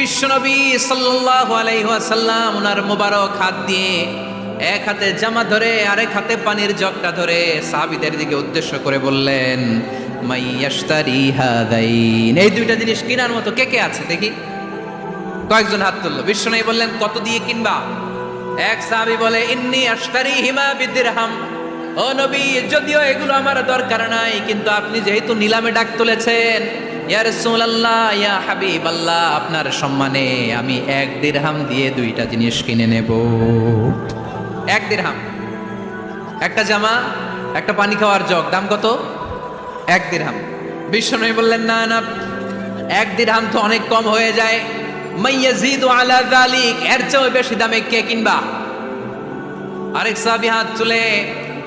বিশ্বনবী সাল্লাল্লাহু আলাইহি ওয়াসাল্লাম ওনার মোবারক হাত দিয়ে এক হাতে জামা ধরে, আরেক হাতে পানির জগটা ধরে সাহাবীদের দিকে উদ্দেশ্য করে বললেন মাইয়াশতারি হাদাইন। এই দুইটা জিনিস কেনার মতো কে কে আছে দেখি? কয়েকজন হাত তুললো। বিশ্বনবী বললেন, কত দিয়ে কিনবা? এক সাহাবী বলে, ইন্নি আশতারি হিমা বিদিরহাম। ও নবী, যদিও এগুলো আমার দরকার নাই, কিন্তু আপনি যেহেতু নিলামে ডাক তুলেছেন ইয়া ইয়া হাবিবাল্লাহ, আপনার সম্মানে আমি এক দেড়হাম দিয়ে দুইটা জিনিস কিনে নেব। এক দেড়হাম একটা জামা, একটা পানি খাওয়ার জগ, দাম কত? এক দিরহাম। বিশ্বনবী বললেন, না না, এক দিরহাম তো অনেক কম হয়ে যায়। আলা এর চেয়েও বেশি দামে কে কিনবা? আরেক সাহাবী হাত তুলে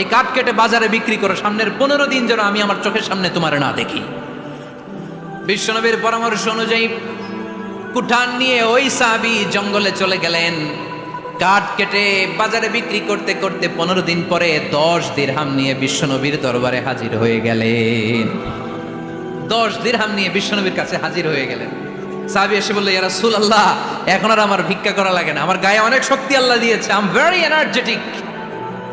এই কাঠ কেটে বাজারে বিক্রি করো, সামনের পনেরো দিন যেন আমি আমার চোখের সামনে তোমার না দেখি। বিশ্বনবীর পরামর্শ অনুযায়ী কুঠান নিয়ে ওই সাহাবি জঙ্গলে চলে গেলেন। কাঠ কেটে বাজারে বিক্রি করতে করতে পনেরো দিন পরে দশ দিরহাম নিয়ে বিশ্বনবীর দরবারে হাজির হয়ে গেলেন। দশ দিরহাম নিয়ে বিশ্বনবীর কাছে হাজির হয়ে গেলেন। সাহাবি এসে বলল ইয়ারা সুল আল্লাহ এখন আর আমার ভিক্ষা করা লাগে না। আমার গায়ে অনেক শক্তি আল্লাহ দিয়েছে। আম ভেরি এনার্জেটিক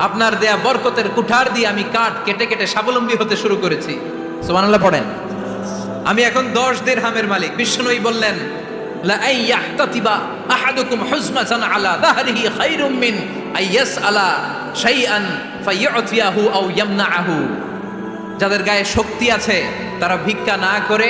আপনার দেয়া বরকতের কুঠার দিয়ে আমি কাঠ কেটে কেটে স্বাবলম্বী হতে শুরু করেছি। সুবহানাল্লাহ, পড়েন। আমি এখন দশ দের হামের মালিক। বিষ্ণুই বললেন যাদের গায়ে শক্তি আছে, তারা ভিক্ষা না করে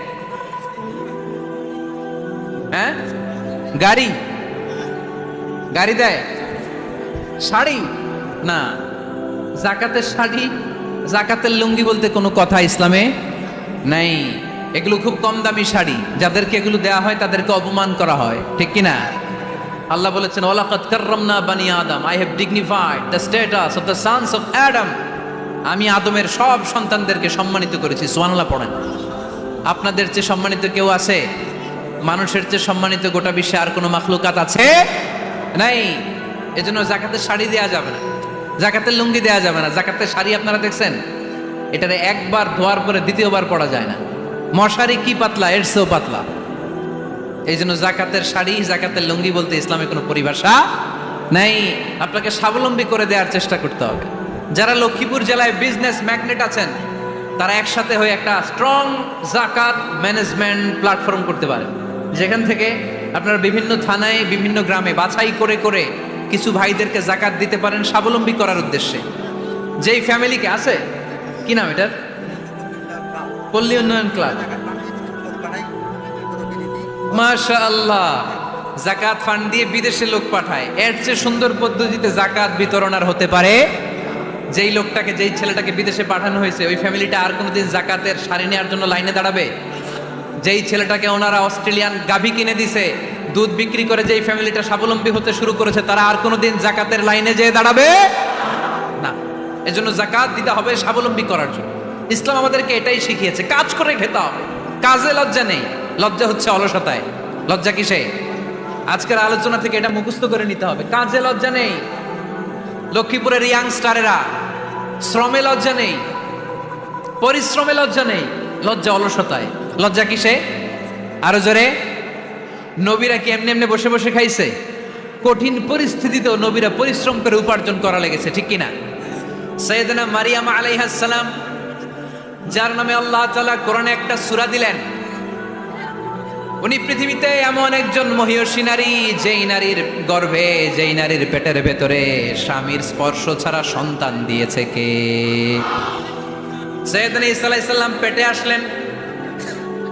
হ্যাঁ? গাড়ি। গাড়ি দেয়। শাড়ি? না। জাকাতের শাড়ি, জাকাতের লুঙ্গি বলতে কোনো কথা ইসলামে নাই। এগুলো খুব কম দামি শাড়ি। যাদেরকে এগুলো দেওয়া হয় তাদেরকে অপমান করা হয়। ঠিক কি না? আল্লাহ বলেছেন ওলাকাত কাররামনা বানি আদম। I have dignified the status of the sons of Adam আমি আদমের সব সন্তানদেরকে সম্মানিত করেছি। সুবহানাল্লাহ পড়েন। আপনাদের চেয়ে সম্মানিত কেউ আছে? মানুষের চেয়ে সম্মানিত গোটা বিশ্বে আর কোনো মাখলুকাত আছে? নাই। এজন্য জাকাতের শাড়ি দেওয়া যাবে না। জাকাতের লুঙ্গি দেওয়া যাবে না। জাকাতের শাড়ি আপনারা দেখছেন? এটারে একবার ধোয়ার পরে দ্বিতীয়বার পরা যায় না। মশারি কি পাতলা, এর চেয়েও পাতলা। এই জন্য জাকাতের শাড়ি, জাকাতের লুঙ্গি বলতে ইসলামে কোনো পরিভাষা নেই। আপনাকে স্বাবলম্বী করে দেওয়ার চেষ্টা করতে হবে। যারা লক্ষ্মীপুর জেলায় বিজনেস ম্যাগনেট আছেন, তারা একসাথে হয়ে একটা স্ট্রং জাকাত ম্যানেজমেন্ট প্ল্যাটফর্ম করতে পারে যেখান থেকে আপনারা বিভিন্ন থানায়, বিভিন্ন গ্রামে বাছাই করে করে কিছু ভাইদেরকে জাকাত দিতে পারেন স্বাবলম্বী করার উদ্দেশ্যে। যেই ফ্যামিলিকে আছে? কি নাম এটার? পল্লী উন্নয়ন ক্লাব। মাশা আল্লাহ জাকাত ফান্ড দিয়ে বিদেশে লোক পাঠায়। এর চেয়ে সুন্দর পদ্ধতিতে জাকাত বিতরণ আর হতে পারে যেই লোকটাকে, যেই ছেলেটাকে বিদেশে পাঠানো হয়েছে, ওই ফ্যামিলিটা আর কোনোদিন জাকাতের সারি নেওয়ার জন্য লাইনে দাঁড়াবে? যেই ছেলেটাকে ওনারা অস্ট্রেলিয়ান গাভী কিনে দিছে, দুধ বিক্রি করে যেই ফ্যামিলিটা স্বাবলম্বী হতে শুরু করেছে, তারা আর কোনোদিন জাকাতের লাইনে যেয়ে দাঁড়াবে? না। এজন্য জাকাত দিতে হবে স্বাবলম্বী করার জন্য। ইসলাম আমাদেরকে এটাই শিখিয়েছে, কাজ করে খেতে হবে। কাজে লজ্জা নেই। লজ্জা হচ্ছে অলসতায়। লজ্জা কিসে? আজকের আলোচনা থেকে এটা মুখস্থ করে নিতে হবে। কাজে লজ্জা নেই। লক্ষ্মীপুরের ইয়াংস্টারেরা শ্রমে লজ্জা নেই। পরিশ্রমে লজ্জা নেই। লজ্জা অলসতায়। লজ্জা কিসে? আরও জোরে। নবীরা কি এমনি এমনি বসে বসে খাইছে? কঠিন পরিস্থিতিতেও নবীরা পরিশ্রম করে উপার্জন করা লেগেছে, ঠিক কিনা? সৈয়দনা মারিয়াম আলাইহাস সালাম, যার নামে আল্লাহ তাআলা কোরআনে একটা সুরা দিলেন। উনি পৃথিবীতে এমন একজন মহিয়সী নারী, যেই নারীর গর্ভে, যেই নারীর পেটের ভেতরে স্বামীর স্পর্শ ছাড়া সন্তান দিয়েছে কে? সৈয়দনা আলাইহিস পেটে আসলেন।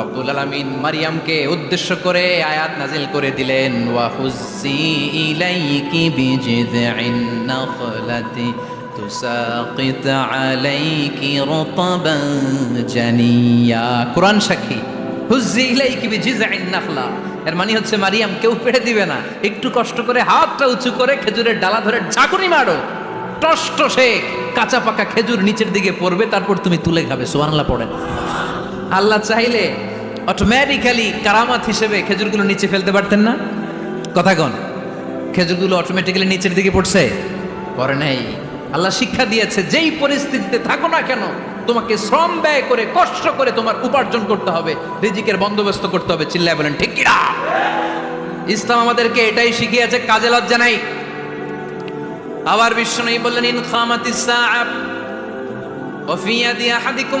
রব্বুল আলামিন মারিয়ামকে উদ্দেশ্য করে আয়াত নাজিল করে দিলেন, ওয়া হুজ্জি ইলাইকি বিজিযিন নাখলাতি তুসাকিত আলাইকি রতাবান জানিয়া। কোরআন সাক্ষী, হুজ্জি ইলাইকি বিজিযিন নাখলা এর মানে হচ্ছে মারিয়াম কেউ পেড়ে দিবে না। একটু কষ্ট করে হাতটা উঁচু করে খেজুরের ডালা ধরে ঝাঁকুনি মারো। টষ্ট সে কাঁচা পাকা খেজুর নিচের দিকে পড়বে, তারপর তুমি তুলে খাবে। সুবহানাল্লাহ পড়েন। আল্লাহ চাইলে অটোমেটিক্যালি কারামাত হিসেবে খেজুরগুলো নিচে ফেলতে পারতেন না? কথা কন। খেজুরগুলো অটোমেটিক্যালি নিচের দিকে পড়ছে? পরে নাই। আল্লাহ শিক্ষা দিয়েছে, যেই পরিস্থিতিতে থাকো না কেন, তোমাকে শ্রম ব্যয় করে, কষ্ট করে তোমার উপার্জন করতে হবে, রিজিকের বন্দোবস্ত করতে হবে। চিল্লায় বলেন, ঠিক কিনা ইসলাম আমাদেরকে এটাই শিখিয়েছে, কাজে লজ্জা নাই। আবার বিশ্ব নেই বললেন ইনখামাতি সাআব ওয়া ফি ইয়াদি আহাদিকুম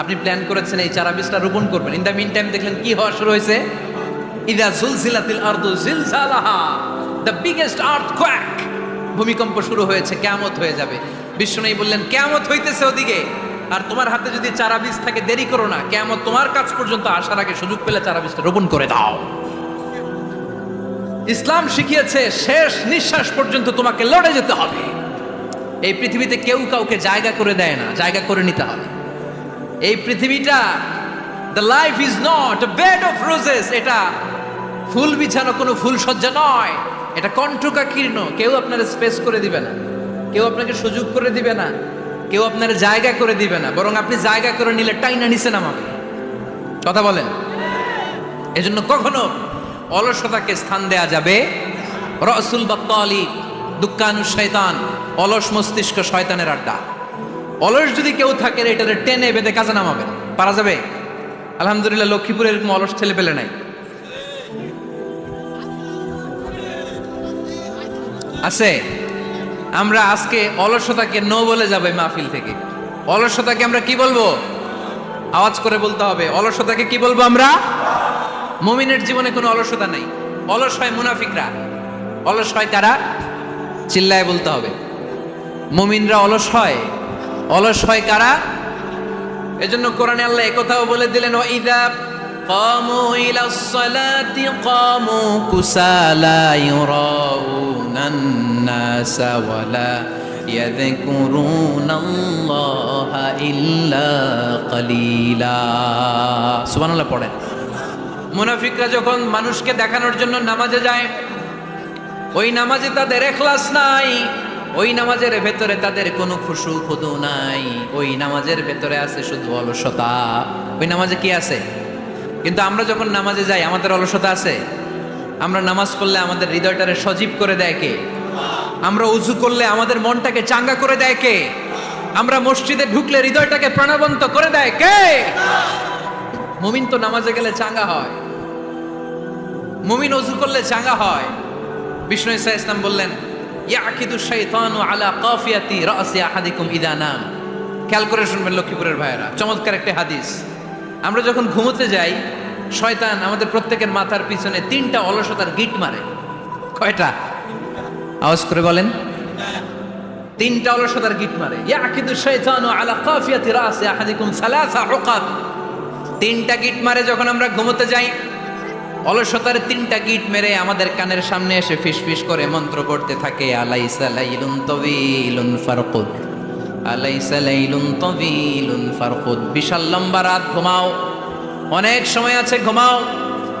আপনি প্ল্যান করেছেন এই চারা বীজটা রোপণ করবেন। ইন দ্য মিন টাইম দেখলেন কি হওয়া শুরু হয়েছে? ইদা জুলজিলাতিল আরদু জিলজালাহা। দ্য বিগেস্ট আর্থ কোয়াক ভূমিকম্প শুরু হয়েছে, কেয়ামত হয়ে যাবে। বিষ্ণু বললেন, কেয়ামত হইতেছে ওদিকে। আর তোমার হাতে যদি চারা বীজ থাকে, দেরি করো না। কেয়ামত তোমার কাজ পর্যন্ত আসার আগে সুযোগ পেলে চারা বীজটা রোপণ করে দাও। ইসলাম শিখিয়েছে, শেষ নিঃশ্বাস পর্যন্ত তোমাকে লড়ে যেতে হবে। এই পৃথিবীতে কেউ কাউকে জায়গা করে দেয় না। জায়গা করে নিতে হবে। এই পৃথিবীটা the life is not bed of roses এটা ফুল বিছানো কোনো ফুল সজ্জা নয়, এটা কণ্ঠকাকীর্ণ কেউ আপনার স্পেস করে দিবে না, কেউ আপনাকে সুযোগ করে দিবে না, কেউ আপনার জায়গা করে দিবে না, বরং আপনি জায়গা করে নিলে টাইনা নিচে নামাবে। কথা বলেন। এজন্য কখনো অলসতাকে স্থান দেয়া যাবে। রসুল বাত্তালি দুঃখানু শয়তান, অলস মস্তিষ্ক শয়তানের আড্ডা। অলস যদি কেউ থাকে এটারে টেনে বেঁধে কাজে নামাবেন পারা যাবে? আলহামদুলিল্লাহ, লক্ষ্মীপুরে এরকম অলস ছেলে পেলে নাই। আছে। আমরা আজকে অলসতাকে নো বলে যাবে মাহফিল থেকে। অলসতাকে আমরা কি বলব? আওয়াজ করে বলতে হবে। অলসতাকে কি বলব আমরা? মমিনের জীবনে কোনো অলসতা নাই। অলস হয় মুনাফিকরা। অলস হয় কারা চিল্লায় বলতে হবে। মমিনরা অলস হয়। অলস হয় কারা এজন্য কোরআনে আল্লাহ একথাও বলে দিলেন ও ইদা قاموا إلى الصلاة قاموا كسالى يراءون الناس ولا يذكرون الله إلا قليلا সুবহান আল্লাহ পড়েন মুনাফিকরা যখন মানুষকে দেখানোর জন্য নামাজে যায় ওই নামাজে তাদের এখলাস নাই ওই নামাজের ভেতরে তাদের কোনো খুশু খুদু নাই। ওই নামাজের ভেতরে আছে শুধু অলসতা। ওই নামাজে কি আছে? কিন্তু আমরা যখন নামাজে যাই, আমাদের অলসতা আছে? আমরা নামাজ পড়লে আমাদের হৃদয়টারে সজীব করে দেয় কে? আমরা উজু করলে আমাদের মনটাকে চাঙ্গা করে দেয় কে? আমরা মসজিদে ঢুকলে হৃদয়টাকে প্রাণবন্ত করে দেয় কে? মুমিন তো নামাজে গেলে চাঙ্গা হয়। মুমিন অজু করলে চাঙ্গা হয়। বিষ্ণু ইসা ইসলাম বললেন ইয়াকিদু শাইতানু আলা কাফিয়াতি রাসি আহাদিকুম ইদা নাম। খেয়াল করে শুনবেন লক্ষ্মীপুরের ভাইয়েরা। চমৎকার একটা হাদিস। আমরা যখন ঘুমোতে যাই, শয়তান আমাদের প্রত্যেকের মাথার পিছনে তিনটা অলসতার গিট মারে। কয়টা? আওয়াজ করে বলেন। তিনটা অলসতার গিট মারে। ইয়াকিদু শাইতানু আলা কাফিয়াতি রাসি আহাদিকুম সালাসা উকাদ তিনটা গিট মারে যখন আমরা ঘুমোতে যাই অলসতার তিনটা গিট মেরে আমাদের কানের সামনে এসে ফিসফিস করে মন্ত্র পড়তে থাকে, আলাইসা লাইলুন তবিলুন ফারকুদ, আলাইসা লাইলুন তবিলুন ফারকুদ। বিশাল লম্বা রাত, ঘুমাও। অনেক সময় আছে, ঘুমাও।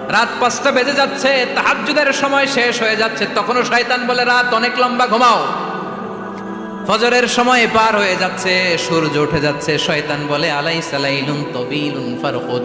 রাত পাঁচটা বেজে যাচ্ছে, তাহাজ্জুদের সময় শেষ হয়ে যাচ্ছে। তখনও শয়তান বলে, রাত অনেক লম্বা, ঘুমাও। ফজরের সময় পার হয়ে যাচ্ছে, সূর্য উঠে যাচ্ছে, শয়তান বলে আলাই সালাইলুন তবিলুন ফারকুদ।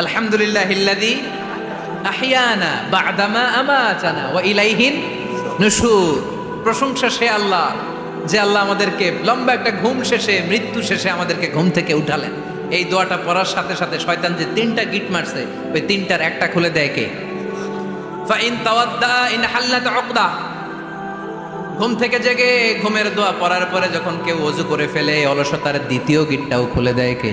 আলহামদুলিল্লাহ ইল্লাযী আহইয়ানা বা'দামা আমাতানা ওয়া ইলাইহিন নুশুর। প্রশংসা সে আল্লাহ, যে আল্লাহ আমাদেরকে লম্বা একটা ঘুম শেষে, মৃত্যু শেষে আমাদেরকে ঘুম থেকে উঠালেন। এই দোয়াটা পড়ার সাথে সাথে শয়তান যে তিনটা গিট মারছে, ওই তিনটার একটা খুলে দেয় কে? ঘুম থেকে জেগে ঘুমের দোয়া পড়ার পরে যখন কেউ অজু করে ফেলে, অলসতার দ্বিতীয় গিটটাও খুলে দেয় কে?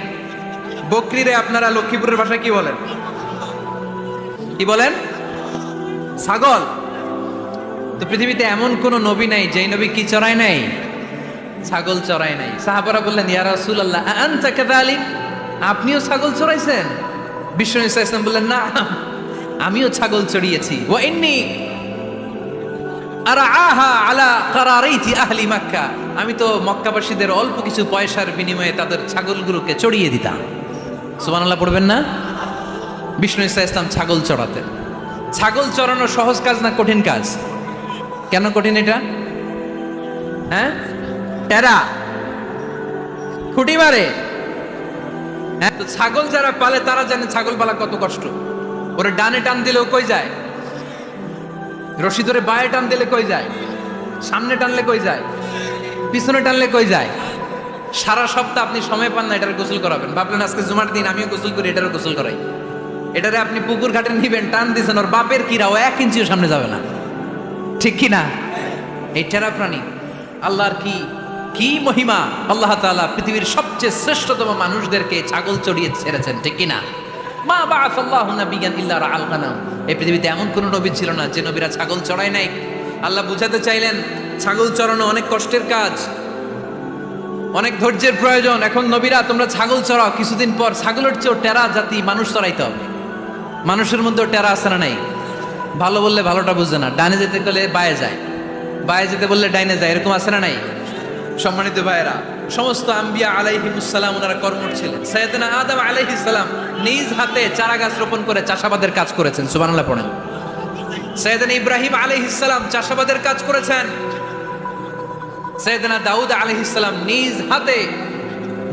বকরিরে আপনারা লক্ষ্মীপুরের ভাষায় কি বলেন? কি বলেন? ছাগল। তো পৃথিবীতে এমন কোন নবী নাই, যেই নবী কি চড়ায় নাই? ছাগল চড়ায় নাই। সাহাবারা বললেন, ইয়া রাসূলুল্লাহ আনতা আপনিও ছাগল চড়াইছেন? ইসা ইসলাম বললেন, না, আমিও ছাগল চড়িয়েছি। ইন্নী আরাআহা আলা আমি তো মক্কাবাসীদের অল্প কিছু পয়সার বিনিময়ে তাদের ছাগলগুলোকে চড়িয়ে দিতাম। সুবহানাল্লাহ পড়বেন না? বিষ্ণু ইসা ইসলাম ছাগল চড়াতেন ছাগল চড়ানো সহজ কাজ না কঠিন কাজ? কেন কঠিন এটা? হ্যাঁ? টেরা। খুঁটি মারে হ্যাঁ তো ছাগল যারা পালে তারা জানে ছাগল পালা কত কষ্ট। ওরে ডানে টান দিলেও কই যায়? রশি ধরে বায়ে টান দিলে কই যায়? সামনে টানলে কই যায়? পিছনে টানলে কই যায়? সারা সপ্তাহ আপনি সময় পান না এটার গোসল করাবেন। ভাবলেন আজকে জুমার দিন, আমিও গোসল করি, এটারও গোসল করাই। এটারে আপনি পুকুর ঘাটে নিবেন, টান দিয়েছেন ওর বাপের কিরাও এক ইঞ্চিও সামনে যাবে না। ঠিক কি না? এই টেরা প্রাণী, আল্লাহর কি কি মহিমা? আল্লাহ তাআলা পৃথিবীর সবচেয়ে শ্রেষ্ঠতম মানুষদেরকে ছাগল চড়িয়ে ছেড়েছেন, ঠিক কি না? মা বাআস আল্লাহু বিজ্ঞান ইল্লা রাআল গানাম। এই পৃথিবীতে এমন কোনো নবী ছিল না যে নবীরা ছাগল চড়ায় নাই। আল্লাহ বুঝাতে চাইলেন, ছাগল চড়ানো অনেক কষ্টের কাজ। অনেক ধৈর্যের প্রয়োজন। এখন নবীরা, তোমরা ছাগল চড়াও, কিছুদিন পর ছাগলের চেয়েও টেরা জাতি মানুষ চড়াইতে হবে। মানুষের মধ্যেও টেরা আছে না নাই? ভালো বললে ভালোটা বুঝে না। ডানে যেতে গেলে বায়ে যায়। বায়ে যেতে বললে ডাইনে যায়। এরকম আছে না নাই? সম্মানিত ভাইয়েরা, সমস্ত আম্বিয়া আলাইহিমুসালাম ওনারা কর্মঠ ছিলেন। সৈয়দনা আদম আলাইহিসসালাম নিজ হাতে চারা গাছ রোপণ করে চাষাবাদের কাজ করেছেন। সুবহানাল্লাহ পড়েন। সৈয়দনা ইব্রাহিম আলাইহিসসালাম চাষাবাদের কাজ করেছেন। সৈয়দনা দাউদ আলাইহিসসালাম নিজ হাতে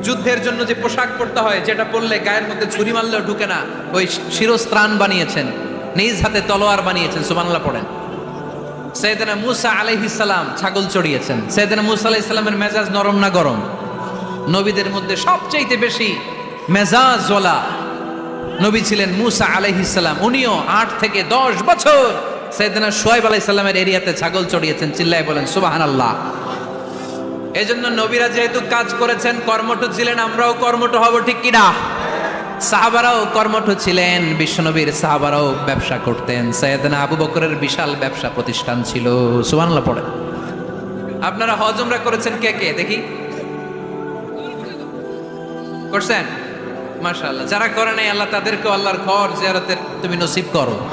যুদ্ধের জন্য যে পোশাক পরতে হয়, যেটা পরলে গায়ের মধ্যে ছুরি মারলেও ঢুকে না, ওই শিরস্ত্রাণ বানিয়েছেন। নিজ হাতে তলোয়ার বানিয়েছেন, সুবহানাল্লাহ পড়েন। সৈয়দনা মুসা আলাইহিস সালাম ছাগল চড়িয়েছেন। সৈয়দনা মুসা আলাইহিস সালামের মেজাজ নরম না গরম? নবীদের মধ্যে সবচাইতে বেশি মেজাজ ওলা নবী ছিলেন মুসা আলাইহিস সালাম। উনিও আট থেকে দশ বছর সৈয়দনা সোয়াইব আলাইহিস সালামের এরিয়াতে ছাগল চড়িয়েছেন, চিল্লায় বলেন, সুবহানাল্লাহ। এজন্য নবীরা যেহেতু কাজ করেছেন, কর্মঠ ছিলেন, আমরাও কর্মঠ হব, ঠিক কিনা? সাহাবারাও কর্মঠ ছিলেন, বিশ্বনবীর সাহাবারাও ব্যবসা করতেন। সৈয়দনা আবু বকরের বিশাল ব্যবসা প্রতিষ্ঠান ছিল। সুবহানাল্লাহ পড়ে আপনারা হজমরা করেছেন কে কে? দেখি। করছেন? মাশাআল্লাহ, যারা করে নাই, আল্লাহ তাদেরকে আল্লাহর ঘর জিয়ারতের তুমি নসিব করো।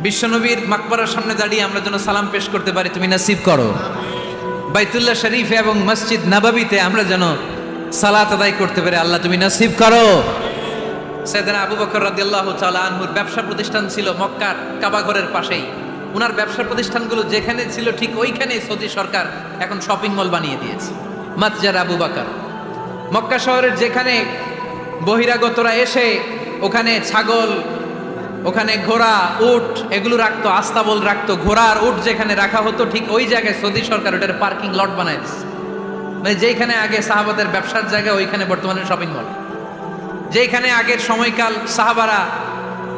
বিশ্বনবীর মাকবরার সামনে দাঁড়িয়ে আমরা যেন সালাম পেশ করতে পারি, তুমি নসিব করো। বাইতুল্লাহ শরীফ এবং মসজিদ নাবাবিতে আমরা যেন সালাত আদায় করতে পারি। আল্লাহ, তুমি নসিব করো। সেদিন আবু বকর রাদিয়াল্লাহু তাআলা আনহুর ব্যবসা প্রতিষ্ঠান ছিল মক্কার কাবাঘরের পাশেই। উনার ব্যবসা প্রতিষ্ঠানগুলো যেখানে ছিল ঠিক ওইখানে সৌদি সরকার এখন শপিং মল বানিয়ে দিয়েছে। মাতজার আবু বকর। মক্কা শহরের যেখানে বহিরাগতরা এসে ওখানে ছাগল ওখানে ঘোড়া, উট, এগুলো রাখতো, আস্তাবল রাখতো। ঘোড়া আর উট যেখানে রাখা হতো, ঠিক ওই জায়গায় সৌদি সরকার ওটার পার্কিং লট বানায়। মানে যেখানে আগে সাহাবাদের ব্যবসার জায়গা, ওইখানে বর্তমানে শপিং মল যেখানে আগের সময়কাল সাহাবারা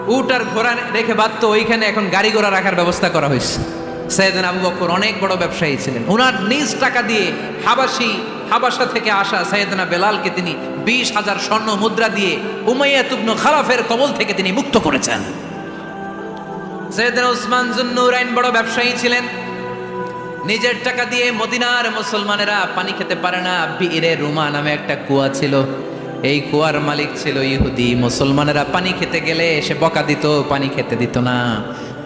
উট আর ঘোড়া রেখে বাঁধতো, ওইখানে এখন গাড়ি ঘোড়া রাখার ব্যবস্থা করা হয়েছে। সৈয়দিন আবু বকর অনেক বড় ব্যবসায়ী ছিলেন। ওনার নিজ টাকা দিয়ে হাবাসি হাবাসা থেকে আসা সৈয়দনা বেলালকে তিনি বিশ হাজার স্বর্ণ মুদ্রা দিয়ে উমাইয়া তুবনু খালাফের কবল থেকে তিনি মুক্ত করেছেন। সৈয়দনা উসমান জুন্নুরাইন বড় ব্যবসায়ী ছিলেন। নিজের টাকা দিয়ে মদিনার মুসলমানেরা পানি খেতে পারে না। বীরে রুমা নামে একটা কুয়া ছিল। এই কুয়ার মালিক ছিল ইহুদি। মুসলমানেরা পানি খেতে গেলে এসে বকা দিত, পানি খেতে দিত না।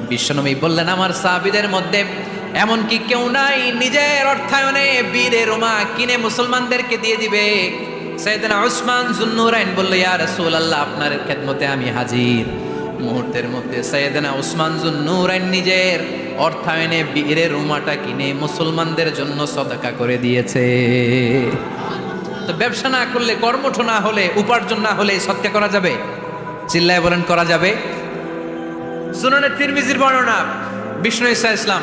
বিশ্বনবী বললেন, আমার সাহাবীদের মধ্যে এমন কি কেউ নাই নিজের অর্থায়নে বীরে রোমা কিনে মুসলমানদেরকে দিয়ে দিবে। সৈয়দনা উসমান জুন্নুরাইন বলল, ইয়া রাসূলুল্লাহ, আপনার খেদমতে আমি হাজির। মুহূর্তের মধ্যে সৈয়দনা উসমান জুন্নুরাইন নিজের অর্থায়নে বীরে রুমাটা কিনে মুসলমানদের জন্য সদাকা করে দিয়েছে। তো ব্যবসা না করলে, কর্মঠ না হলে, উপার্জন না হলে সৎকা করা যাবে? চিল্লায় বলেন, করা যাবে। সুনানে তিরমিজির বর্ণনা, বিষ্ণু ইসা ইসলাম।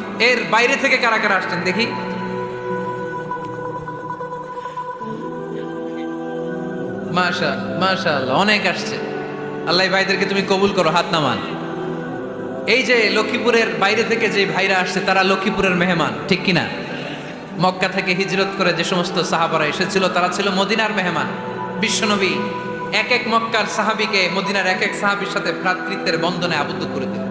এর বাইরে থেকে কারা কারা আসছেন দেখি। মাশা মাশা অনেক আসছে। আল্লাহ ভাইদেরকে তুমি কবুল করো, হাত নামান। এই যে লক্ষ্মীপুরের বাইরে থেকে যে ভাইরা আসছে, তারা লক্ষ্মীপুরের মেহমান, ঠিক কিনা? মক্কা থেকে হিজরত করে যে সমস্ত সাহাবারা এসেছিল, তারা ছিল মদিনার মেহমান। বিশ্বনবী এক এক মক্কার সাহাবিকে মদিনার এক এক সাহাবির সাথে ভ্রাতৃত্বের বন্ধনে আবদ্ধ করে দিলেন।